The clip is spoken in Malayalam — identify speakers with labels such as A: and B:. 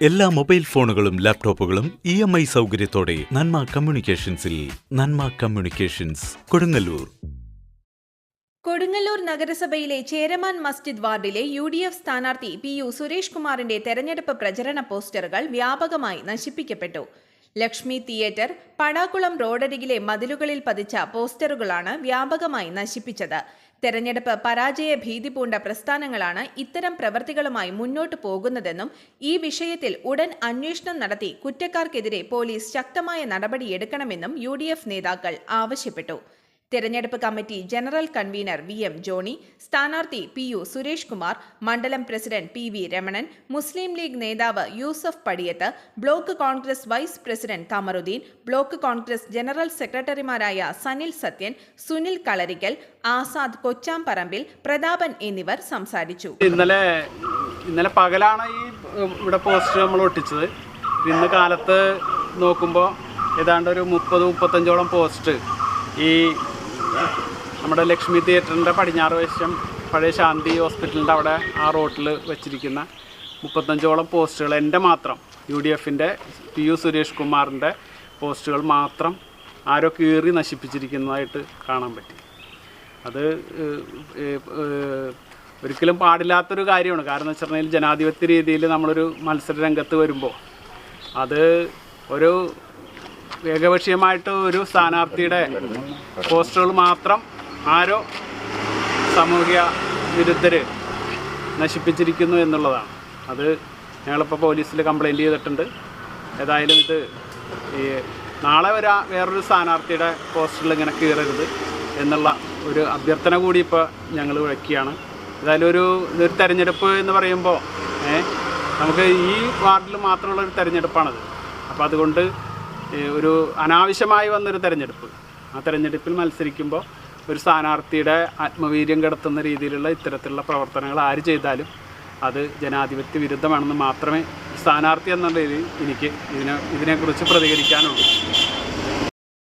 A: എല്ലാ മൊബൈൽ ഫോണുകളും ലാപ്ടോപ്പുകളും ഇ എം ഐ സൗകര്യത്തോടെ നന്മ കമ്മ്യൂണിക്കേഷൻസിൽ നന്മ കമ്മ്യൂണിക്കേഷൻസ് കൊടുങ്ങല്ലൂർ.
B: കൊടുങ്ങല്ലൂർ നഗരസഭയിലെ ചേരമാൻ മസ്ജിദ് വാർഡിലെ യു ഡി എഫ് സ്ഥാനാർത്ഥി പി യു സുരേഷ് കുമാറിന്റെ തെരഞ്ഞെടുപ്പ് പ്രചരണ പോസ്റ്ററുകൾ വ്യാപകമായി നശിപ്പിക്കപ്പെട്ടു. ലക്ഷ്മി തിയേറ്റർ പടാക്കുളം റോഡരികിലെ മതിലുകളിൽ പതിച്ച പോസ്റ്ററുകളാണ് വ്യാപകമായി നശിപ്പിച്ചത്. തെരഞ്ഞെടുപ്പ് പരാജയ ഭീതി പൂണ്ട പ്രസ്ഥാനങ്ങളാണ് ഇത്തരം പ്രവർത്തികളുമായി മുന്നോട്ടു പോകുന്നതെന്നും ഈ വിഷയത്തിൽ ഉടൻ അന്വേഷണം നടത്തി കുറ്റക്കാർക്കെതിരെ പോലീസ് ശക്തമായ നടപടിയെടുക്കണമെന്നും യു നേതാക്കൾ ആവശ്യപ്പെട്ടു. തെരഞ്ഞെടുപ്പ് committee general convener V M Johny സ്ഥാനാർത്ഥി പി യു സുരേഷ് കുമാർ മണ്ഡലം president P V Ramanan Muslim League നേതാവ് Yusuf Padiyath block Congress vice president Kamaruddin block Congress general സെക്രട്ടറിമാരായ സനിൽ സത്യൻ സുനിൽ കളരിക്കൽ ആസാദ് കൊച്ചാംപറമ്പിൽ പ്രതാപൻ എന്നിവർ സംസാരിച്ചു.
C: ഇന്നലെ ഇന്നലെ പകലാണ് ഈ ഇവിടെ പോസ്റ്റർ നമ്മൾ ഒട്ടിച്ചത്. ഇന്ന് കാലത്ത് നോക്കുമ്പോൾ ഏതാണ്ട് ഒരു മുപ്പത് മുപ്പത്തഞ്ചോളം പോസ്റ്റ് ഈ നമ്മുടെ ലക്ഷ്മി തിയേറ്ററിന്റെ പടിഞ്ഞാറ് വശം പഴയ ശാന്തി ഹോസ്പിറ്റലിന്റെ അവിടെ ആ റോട്ടിൽ വെച്ചിരിക്കുന്ന മുപ്പത്തഞ്ചോളം പോസ്റ്റുകൾ എന്റെ മാത്രം യു ഡി എഫിന്റെ പി യു സുരേഷ് കുമാറിന്റെ പോസ്റ്റുകൾ മാത്രം ആരോ കീറി നശിപ്പിച്ചിരിക്കുന്നതായിട്ട് കാണാൻ പറ്റി. അത് ഒരിക്കലും പാടില്ലാത്തൊരു കാര്യമാണ്. കാരണം എന്ന് വെച്ചിട്ടുണ്ടെങ്കിൽ ജനാധിപത്യ രീതിയിൽ നമ്മളൊരു മത്സര രംഗത്ത് വരുമ്പോൾ അത് ഒരു ഏകപക്ഷീയമായിട്ട് ഒരു സ്ഥാനാർത്ഥിയുടെ പോസ്റ്ററുകൾ മാത്രം ആരോ സാമൂഹിക വിരുദ്ധർ നശിപ്പിച്ചിരിക്കുന്നു എന്നുള്ളതാണ്. അത് ഞങ്ങളിപ്പോൾ പോലീസിൽ കംപ്ലൈന്റ് ചെയ്തിട്ടുണ്ട്. ഏതായാലും ഇത് ഈ നാളെ വരാ വേറൊരു സ്ഥാനാർത്ഥിയുടെ പോസ്റ്ററിൽ ഇങ്ങനെ കീറരുത് എന്നുള്ള ഒരു അഭ്യർത്ഥന കൂടി ഇപ്പോൾ ഞങ്ങൾ വയ്ക്കുകയാണ്. ഏതായാലും ഒരു ഇതൊരു തെരഞ്ഞെടുപ്പ് എന്ന് പറയുമ്പോൾ നമുക്ക് ഈ വാർഡിൽ മാത്രമുള്ള ഒരു തെരഞ്ഞെടുപ്പാണത്. അപ്പോൾ അതുകൊണ്ട് ഒരു അനാവശ്യമായി വന്നൊരു തെരഞ്ഞെടുപ്പ്. ആ തെരഞ്ഞെടുപ്പിൽ മത്സരിക്കുമ്പോൾ ഒരു സ്ഥാനാർത്ഥിയുടെ ആത്മവീര്യം കിടത്തുന്ന രീതിയിലുള്ള ഇത്തരത്തിലുള്ള പ്രവർത്തനങ്ങൾ ആര് ചെയ്താലും അത് ജനാധിപത്യ വിരുദ്ധമാണെന്ന് മാത്രമേ സ്ഥാനാർത്ഥി എന്ന രീതിയിൽ എനിക്ക് ഇതിനെ ഇതിനെക്കുറിച്ച് പ്രതികരിക്കാനുള്ളൂ.